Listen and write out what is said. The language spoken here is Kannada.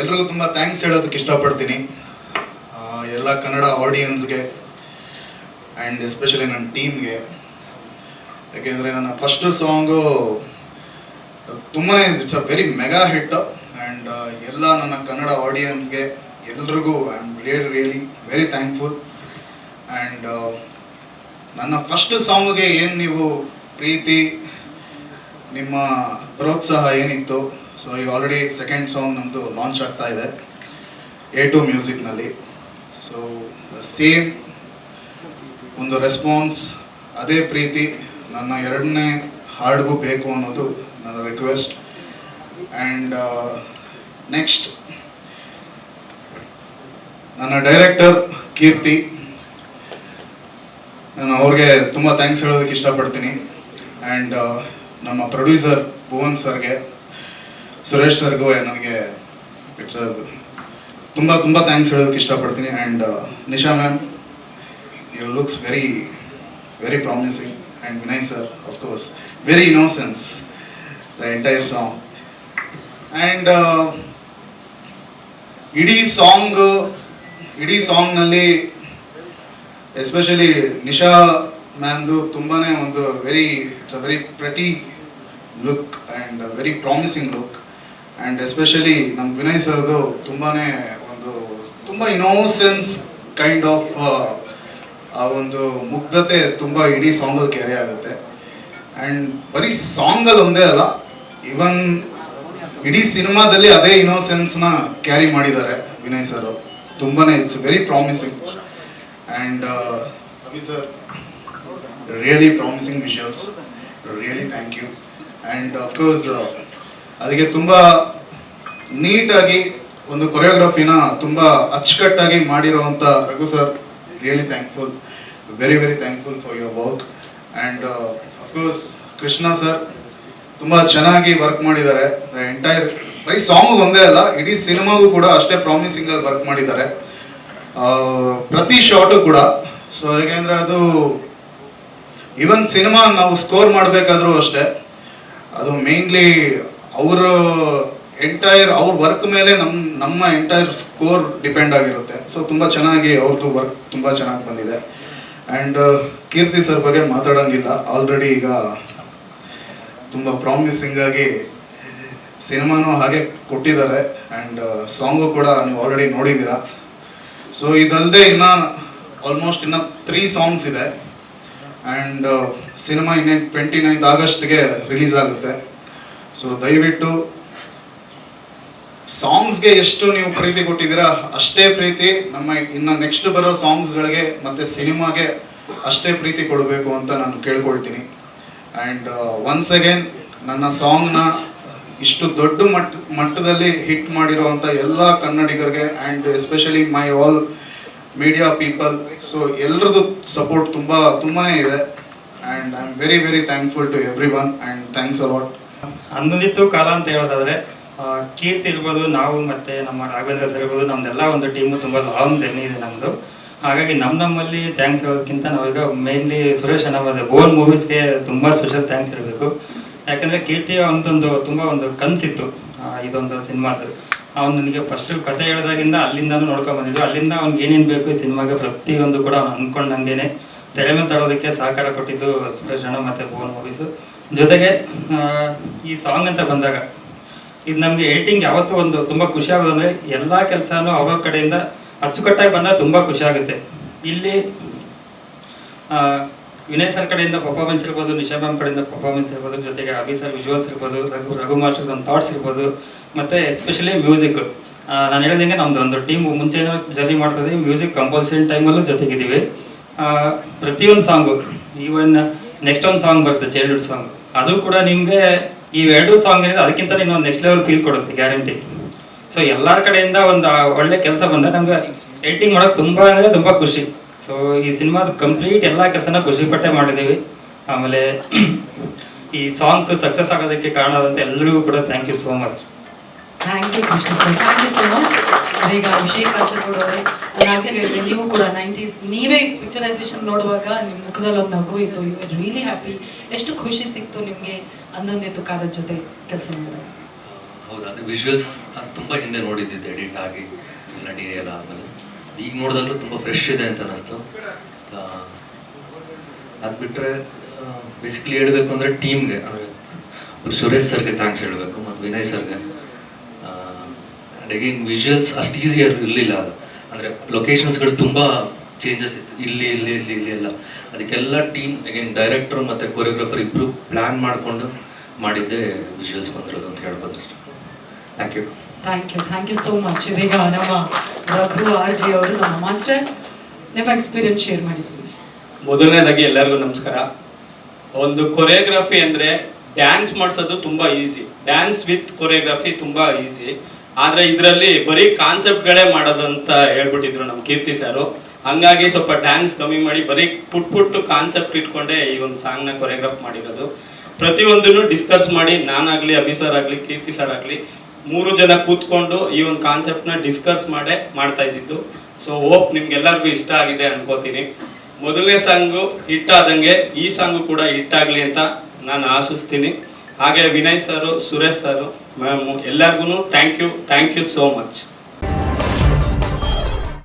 ಎಲ್ರಿಗೂ ತುಂಬ ಥ್ಯಾಂಕ್ಸ್ ಹೇಳೋದಕ್ಕೆ ಇಷ್ಟಪಡ್ತೀನಿ. ಎಲ್ಲ ಕನ್ನಡ ಆಡಿಯನ್ಸ್ಗೆ ಆ್ಯಂಡ್ ಎಸ್ಪೆಷಲಿ ನನ್ನ ಟೀಮ್ಗೆ ಯಾಕೆಂದರೆ ನನ್ನ ಫಸ್ಟ್ ಸಾಂಗು ತುಂಬಾ it's a very mega hit and ಎಲ್ಲ ನನ್ನ ಕನ್ನಡ ಆಡಿಯನ್ಸ್ಗೆ ಎಲ್ರಿಗೂ I am really really very thankful and ನನ್ನ ಫಸ್ಟ್ ಸಾಂಗ್ಗೆ ಏನು ನೀವು ಪ್ರೀತಿ, ನಿಮ್ಮ ಪ್ರೋತ್ಸಾಹ ಏನಿತ್ತು? ಸೊ ಈಗ ಆಲ್ರೆಡಿ ಸೆಕೆಂಡ್ ಸಾಂಗ್ ನಮ್ಮದು ಲಾಂಚ್ ಆಗ್ತಾ ಇದೆ ಎ ಟು ಮ್ಯೂಸಿಕ್ನಲ್ಲಿ ಸೊ ಸೇಮ್ ಒಂದು ರೆಸ್ಪಾನ್ಸ್ ಅದೇ ಪ್ರೀತಿ, ನನ್ನ ಎರಡನೇ ಹಾಡ್ಗೂ ಬೇಕು ಅನ್ನೋದು ನನ್ನ ರಿಕ್ವೆಸ್ಟ್ ಆ್ಯಂಡ್ ನೆಕ್ಸ್ಟ್ ನನ್ನ ಡೈರೆಕ್ಟರ್ ಕೀರ್ತಿ. ನಾನು ಅವ್ರಿಗೆ ತುಂಬ ಥ್ಯಾಂಕ್ಸ್ ಹೇಳೋದಕ್ಕೆ ಇಷ್ಟಪಡ್ತೀನಿ. ಆ್ಯಂಡ್ ನಮ್ಮ ಪ್ರೊಡ್ಯೂಸರ್ ಭುವನ್ ಸರ್ಗೆ ಸುರೇಶ್ ಸರ್ಗೂ ನನಗೆ ಇಟ್ಸ್ ತುಂಬ ತುಂಬ ಥ್ಯಾಂಕ್ಸ್ ಹೇಳೋದಕ್ಕೆ ಇಷ್ಟಪಡ್ತೀನಿ. And Nisha ma'am you looks very very promising and Vinay sir course very innocence the entire song and ಇಡೀ ಸಾಂಗ್ ಇಡೀ ಸಾಂಗ್ನಲ್ಲಿ ಎಸ್ಪೆಷಲಿ ನಿಶಾ ಮ್ಯಾಮ್ದು ತುಂಬಾ ಒಂದು very it's a very pretty look and very promising look and especially ನಮ್ಮ ವಿನಯ್ ಸರ್ದು ತುಂಬಾ ಒಂದು ತುಂಬ ಇನೋಸೆನ್ಸ್ ಕೈಂಡ್ ಆಫ್ ಆ ಒಂದು ಮುಗ್ಧತೆ ತುಂಬ ಇಡೀ ಸಾಂಗಲ್ಲಿ ಕ್ಯಾರಿ ಆಗುತ್ತೆ. ಆ್ಯಂಡ್ ಬರೀ ಸಾಂಗಲ್ಲಿ ಒಂದೇ ಅಲ್ಲ ಈವನ್ ಇಡೀ ಸಿನಿಮಾದಲ್ಲಿ ಅದೇ ಇನೋಸೆನ್ಸ್ನ ಕ್ಯಾರಿ ಮಾಡಿದ್ದಾರೆ ವಿನಯ್ ಸರ್ ತುಂಬಾ it's very promising and Ravi sir really promising visuals really thank you and of course ಅದಕ್ಕೆ ತುಂಬ ನೀಟಾಗಿ ಒಂದು ಕೊರಿಯೋಗ್ರಫಿನ ತುಂಬ ಅಚ್ಚುಕಟ್ಟಾಗಿ ಮಾಡಿರುವಂಥ Raghu sir really thankful very very thankful for your work and of course Krishna sir ತುಂಬ ಚೆನ್ನಾಗಿ ವರ್ಕ್ ಮಾಡಿದ್ದಾರೆ. ದ ಎಂಟೈರ್ ಬರೀ ಸಾಂಗ್ ಒಂದೇ ಅಲ್ಲ, ಇಡೀ ಸಿನಿಮಾಗೂ ಕೂಡ ಅಷ್ಟೇ ಪ್ರಾಮಿಸಿಂಗ್ ಆಗಿ ವರ್ಕ್ ಮಾಡಿದ್ದಾರೆ. ಪ್ರತಿ ಶಾಟು ಕೂಡ. ಸೊ ಹೇಗೆಂದರೆ ಅದು ಈವನ್ ಸಿನಿಮಾ ನಾವು ಸ್ಕೋರ್ ಮಾಡಬೇಕಾದ್ರೂ ಅಷ್ಟೇ, ಅದು ಮೇನ್ಲಿ ಅವರ ಎಂಟೈರ್ ಅವ್ರ ವರ್ಕ್ ಮೇಲೆ ನಮ್ಮ ನಮ್ಮ ಎಂಟೈರ್ ಸ್ಕೋರ್ ಡಿಪೆಂಡ್ ಆಗಿರುತ್ತೆ. ಸೊ ತುಂಬ ಚೆನ್ನಾಗಿ ಅವ್ರದ್ದು ವರ್ಕ್ ತುಂಬ ಚೆನ್ನಾಗಿ ಬಂದಿದೆ. ಆ್ಯಂಡ್ ಕೀರ್ತಿ ಸರ್ ಬಗ್ಗೆ ಮಾತಾಡೋಂಗಿಲ್ಲ. ಆಲ್ರೆಡಿ ಈಗ ತುಂಬ ಪ್ರಾಮಿಸಿಂಗ್ ಆಗಿ ಸಿನಿಮಾನೂ ಹಾಗೆ ಕೊಟ್ಟಿದ್ದಾರೆ. ಆ್ಯಂಡ್ ಸಾಂಗು ಕೂಡ ನೀವು ಆಲ್ರೆಡಿ ನೋಡಿದ್ದೀರಾ. ಸೊ ಇದಲ್ಲದೆ ಇನ್ನ ಆಲ್ಮೋಸ್ಟ್ ಇನ್ನ ತ್ರೀ ಸಾಂಗ್ಸ್ ಇದೆ. ಆ್ಯಂಡ್ ಸಿನಿಮಾ ಇನ್ನೇನು ಟ್ವೆಂಟಿ ನೈನ್ತ್ ಆಗಸ್ಟ್ಗೆ ರಿಲೀಸ್ ಆಗುತ್ತೆ. ಸೊ ದಯವಿಟ್ಟು ಸಾಂಗ್ಸ್ಗೆ ಎಷ್ಟು ನೀವು ಪ್ರೀತಿ ಕೊಟ್ಟಿದ್ದೀರಾ, ಅಷ್ಟೇ ಪ್ರೀತಿ ನಮ್ಮ ಇನ್ನು ನೆಕ್ಸ್ಟ್ ಬರೋ ಸಾಂಗ್ಸ್ಗಳಿಗೆ ಮತ್ತು ಸಿನಿಮಾಗೆ ಅಷ್ಟೇ ಪ್ರೀತಿ ಕೊಡಬೇಕು ಅಂತ ನಾನು ಕೇಳ್ಕೊಳ್ತೀನಿ. ಆ್ಯಂಡ್ ಒನ್ಸ್ ಅಗೇನ್ ನನ್ನ ಸಾಂಗ್ನ ಇಷ್ಟು ದೊಡ್ಡ ಮಟ್ಟ, ಮಟ್ಟದಲ್ಲಿ ಹಿಟ್ ಮಾಡಿರುವಂಥ ಎಲ್ಲ ಕನ್ನಡಿಗರಿಗೆ and especially my all media people so ಎಲ್ರದ್ದು support ತುಂಬ ತುಂಬಾ ಇದೆ. And I am very very thankful to everyone and thanks a lot ಅಂದಿತ್ತು ಕಾಲ ಅಂತ ಹೇಳೋದಾದ್ರೆ ಕೀರ್ತಿ ಇರ್ಬೋದು, ನಾವು ಮತ್ತೆ ನಮ್ಮ ರಾಘವೇಂದ್ರ ಸರ್ ಇರ್ಬೋದು, ನಮ್ದೆಲ್ಲ ಒಂದು ಟೀಮು ತುಂಬ ಲಾಂಗ್ ಜರ್ನಿ ಇದೆ ನಮ್ದು. ಹಾಗಾಗಿ ನಮ್ಮ ನಮ್ಮಲ್ಲಿ ಥ್ಯಾಂಕ್ಸ್ ಹೇಳೋದಕ್ಕಿಂತ ನಾವೀಗ ಮೇನ್ಲಿ ಸುರೇಶ್ ಮತ್ತೆ ಬೋನ್ ಮೂವೀಸ್ಗೆ ತುಂಬ ಸ್ಪೆಷಲ್ ಥ್ಯಾಂಕ್ಸ್ ಇರಬೇಕು ಯಾಕಂದ್ರೆ ಕೀರ್ತಿ ಒಂದೊಂದು ತುಂಬ ಒಂದು ಕನ್ಸಿತ್ತು ಇದೊಂದು ಸಿನಿಮಾದು ಅವ್ನು ನನಗೆ ಫಸ್ಟ್ ಕತೆ ಹೇಳಿದಾಗಿಂದ ಅಲ್ಲಿಂದ ನೋಡ್ಕೊಂಡ್ ಬಂದಿದ್ದು. ಅಲ್ಲಿಂದ ಅವ್ನಿಗೆ ಏನೇನು ಬೇಕು ಈ ಸಿನಿಮಾಗೆ ಪ್ರತಿಯೊಂದು ಕೂಡ ಅವ್ನು ಅಂದ್ಕೊಂಡಂಗೆನೆ ತೆರೆ ಮೇಲೆ ತರೋದಕ್ಕೆ ಸಹಕಾರ ಕೊಟ್ಟಿದ್ದು ಸುರೇಶ್ ಅಣ್ಣ ಮತ್ತು ಬೋನ್ ಮೂವೀಸು ಜೊತೆಗೆ ಈ ಸಾಂಗ್ ಅಂತ ಬಂದಾಗ, ಇದು ನಮಗೆ ಎಡಿಟಿಂಗ್ ಯಾವತ್ತೂ ಒಂದು ತುಂಬ ಖುಷಿ ಆಗೋದು ಅಂದರೆ, ಎಲ್ಲ ಕೆಲಸನೂ ಅವರ ಕಡೆಯಿಂದ ಅಚ್ಚುಕಟ್ಟಾಗಿ ಬಂದಾಗ ತುಂಬ ಖುಷಿ ಆಗುತ್ತೆ. ಇಲ್ಲಿ ವಿನಯ್ ಸರ್ ಕಡೆಯಿಂದ ಪರ್ಫಾರ್ಮೆನ್ಸ್ ಇರ್ಬೋದು, ನಿಶಾ ಮ್ಯಾಮ್ ಕಡೆಯಿಂದ ಪರ್ಫಾರ್ಮೆನ್ಸ್ ಇರ್ಬೋದು, ಜೊತೆಗೆ ಅಭಿ ಸರ್ ವಿಜುವಲ್ಸ್ ಇರ್ಬೋದು, ರಘು ರಘು ಮಾಸ್ಟರ್ ಒಂದು ಥಾಟ್ಸ್ ಇರ್ಬೋದು, ಮತ್ತು ಎಸ್ಪೆಷಲಿ ಮ್ಯೂಸಿಕ್ ನಾನು ಹೇಳಿದಂಗೆ ನಮ್ದು ಒಂದು ಟೀಮ್ ಮುಂಚೆ ಜರ್ನಿ ಮಾಡ್ತದೆ ಮ್ಯೂಸಿಕ್ ಕಂಪೋಸಿಷನ್ ಟೈಮಲ್ಲೂ ಜೊತೆಗಿದ್ದೀವಿ. ಪ್ರತಿಯೊಂದು ಸಾಂಗು ಈವನ್ ನೆಕ್ಸ್ಟ್ ಒಂದು ಸಾಂಗ್ ಬರುತ್ತೆ ಚೈಲ್ಡ್ಹುಡ್ ಸಾಂಗ್ ಅದು ಕೂಡ ನಿಮಗೆ ಈ ಎರಡು ಸಾಂಗ್ ಏನಿದೆ ಅದಕ್ಕಿಂತ ಇನ್ನೊಂದು ನೆಕ್ಸ್ಟ್ ಲೆವೆಲ್ ಫೀಲ್ ಕೊಡುತ್ತೆ ಗ್ಯಾರಂಟಿ ಸೊ ಎಲ್ಲರ ಕಡೆಯಿಂದ ಒಂದು ಒಳ್ಳೆ ಕೆಲಸ ಬಂದರೆ ನಮ್ಗೆ ಎಡಿಟಿಂಗ್ ಮಾಡೋಕೆ ತುಂಬ ಅಂದರೆ ತುಂಬ ಖುಷಿ. ಸೊ ಈ ಸಿನಿಮಾದ ಕಂಪ್ಲೀಟ್ ಎಲ್ಲ ಕೆಲಸನ ಖುಷಿ ಪಟ್ಟೆ ಮಾಡಿದ್ದೀವಿ. ಆಮೇಲೆ, ಈ ಸಾಂಗ್ಸ್ ಸಕ್ಸಸ್ ಆಗೋದಕ್ಕೆ ಕಾರಣ ಆದಂಥ ಎಲ್ಲರಿಗೂ ಕೂಡ thank you so much thank you thank you so much ಈಗ ಅಭಿಷೇಕ್ ಅವರೇ. ನೀವು ಕೂಡ. ನೈಂಟೀಸ್ ನೀವೇ ಪಿಕ್ಚರೈಸೇಷನ್ ನೋಡುವಾಗ ನಿಮ್ಮ ಮುಖದಲ್ಲಿ ಒಂದು ನಗು ಇತ್ತು. ಯು ಆರ್ ರಿಯಲಿ ಹ್ಯಾಪಿ ಎಷ್ಟು ಖುಷಿ ಸಿಕ್ತು ನಿಮಗೆ ಅಂದೊಂದಿತ್ತು ಕಾಲದ ಜೊತೆ ಕೆಲಸ ಮಾಡಿದಾಗ ಹೌದು, ಅದು ವಿಜುವಲ್ಸ್ ಅದು ತುಂಬ ಹಿಂದೆ ನೋಡಿದ್ದಿದ್ದು ಎಡಿಟ್ ಆಗಿ ಎಲ್ಲ ಡಿ ಎಲ್ಲ ಈಗ ನೋಡಿದಾಗಲೂ ತುಂಬ ಫ್ರೆಶ್ ಇದೆ ಅಂತ ಅನ್ನಿಸ್ತು. ಅದು ಬಿಟ್ಟರೆ ಬೇಸಿಕಲಿ ಹೇಳಬೇಕು ಅಂದರೆ ಟೀಮ್ಗೆ ಸುರೇಶ್ ಸರ್ಗೆ ಥ್ಯಾಂಕ್ಸ್ ಹೇಳಬೇಕು, ಮತ್ತು ವಿನಯ್ ಸರ್ಗೆ. ಆ್ಯಂಡ್ ಅಗೇನ್ ವಿಜುವಲ್ಸ್ ಅಷ್ಟು ಈಸಿಯರ್ ಇರಲಿಲ್ಲ ಅದು. ಅಂದರೆ ಲೊಕೇಶನ್ಸ್ಗಳು ತುಂಬ ಚೇಂಜಸ್ ಇತ್ತು. ಇಲ್ಲಿ ಇಲ್ಲಿ ಇಲ್ಲಿ ಇಲ್ಲಿ ಎಲ್ಲ. ಅದಕ್ಕೆಲ್ಲ ಟೀಮ್ ಅಗೇನ್ ಡೈರೆಕ್ಟರ್ ಮತ್ತು ಕೊರಿಯೋಗ್ರಾಫರ್ ಇಬ್ಬರು ಪ್ಲ್ಯಾನ್ ಮಾಡಿಕೊಂಡು ಮಾಡಿದ್ದೆ ವಿಜುವಲ್ಸ್ ಬಂದಿರೋದು ಅಂತ ಹೇಳ್ಬೋದು ಅಷ್ಟು. Thank you thank you thank you so much ಇದೀಗ ನಮ್ಮ ರಘು ಆರ್ ಜಿ ಅವರು ನಮ್ಮ ಮಾಸ್ಟರ್ ನಿಮ್ಮ ಎಕ್ಸ್ಪೀರಿಯನ್ಸ್ ಶೇರ್ ಮಾಡಿದ್ದೀನಿ ಮೊದಲನೇದಾಗಿ ಎಲ್ಲರಿಗೂ ನಮಸ್ಕಾರ. ಒಂದು ಕೊರಿಯೋಗ್ರಫಿ ಅಂದರೆ ಡ್ಯಾನ್ಸ್ ಮಾಡಿಸೋದು ತುಂಬ ಈಸಿ ಡ್ಯಾನ್ಸ್ ವಿತ್ ಕೊರಿಯೋಗ್ರಫಿ ತುಂಬ ಈಸಿ ಆದ್ರೆ ಇದರಲ್ಲಿ ಬರೀ ಕಾನ್ಸೆಪ್ಟ್ಗಳೇ ಮಾಡೋದಂತ ಹೇಳ್ಬಿಟ್ಟಿದ್ರು ನಮ್ಮ ಕೀರ್ತಿ ಸಾರು. ಹಂಗಾಗಿ ಸ್ವಲ್ಪ ಡ್ಯಾನ್ಸ್ ಕಮ್ಮಿ ಮಾಡಿ ಬರೀ ಪುಟ್ ಪುಟ್ಟು ಕಾನ್ಸೆಪ್ಟ್ ಇಟ್ಕೊಂಡೆ ಈ ಒಂದು ಸಾಂಗ್ನ ಕೊರಿಯೋಗ್ರಾಫ್ ಮಾಡಿರೋದು. ಪ್ರತಿಯೊಂದನ್ನು ಡಿಸ್ಕಸ್ ಮಾಡಿ, ನಾನಾಗ್ಲಿ ಅಭಿ ಸರ್ ಆಗ್ಲಿ ಕೀರ್ತಿ ಸರ್ ಆಗ್ಲಿ ಮೂರು ಜನ ಕೂತ್ಕೊಂಡು ಈ ಒಂದು ಕಾನ್ಸೆಪ್ಟ್ನ ಡಿಸ್ಕಸ್ ಮಾಡೇ ಮಾಡ್ತಾ ಇದ್ದಿದ್ದು. ಸೊ ಹೋಪ್ ನಿಮ್ಗೆಲ್ಲರಿಗೂ ಇಷ್ಟ ಆಗಿದೆ ಅನ್ಕೋತೀನಿ. ಮೊದಲನೇ ಸಾಂಗು ಹಿಟ್ ಆದಂಗೆ ಈ ಸಾಂಗು ಕೂಡ ಹಿಟ್ ಆಗ್ಲಿ ಅಂತ ನಾನು ಆಶಿಸ್ತೀನಿ. ಹಾಗೆ Vinay sir, Suresh sir ma'am ಎಲ್ಲರಿಗೂ thank you thank you so much